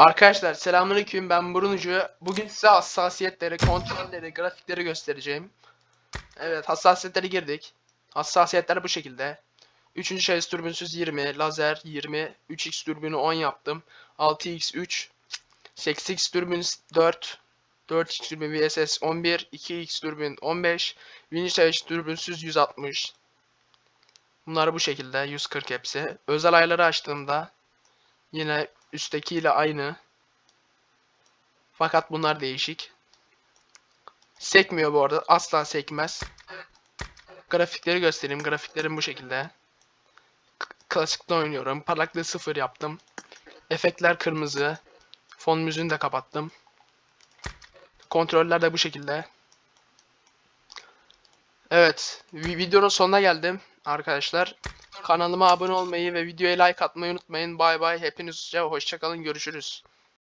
Arkadaşlar selamünaleyküm ben Brunucu. Bugün size hassasiyetleri, kontrolleri, grafikleri göstereceğim. Evet hassasiyetleri girdik. Hassasiyetler bu şekilde. 3. şahıs türbünsüz 20, lazer 20, 3x türbünü 10 yaptım. 6x 3, 8x türbün 4, 4x türbün VSS 11, 2x türbün 15, 1. şahıs türbünsüz 160. Bunlar bu şekilde 140 hepsi. Özel ayarları açtığımda Yine üsttekiyle aynı. Fakat bunlar değişik. Sekmiyor bu arada. Asla sekmez. Grafikleri göstereyim. Grafiklerim bu şekilde. Klasikte oynuyorum. Parlaklığı sıfır yaptım. Efektler kırmızı. Fon müziğini de kapattım. Kontroller de bu şekilde. Evet. vi- Videonun sonuna geldim arkadaşlar. Kanalıma abone olmayı ve videoya like atmayı unutmayın. Bay bay. Hepinizce hoşçakalın. Görüşürüz.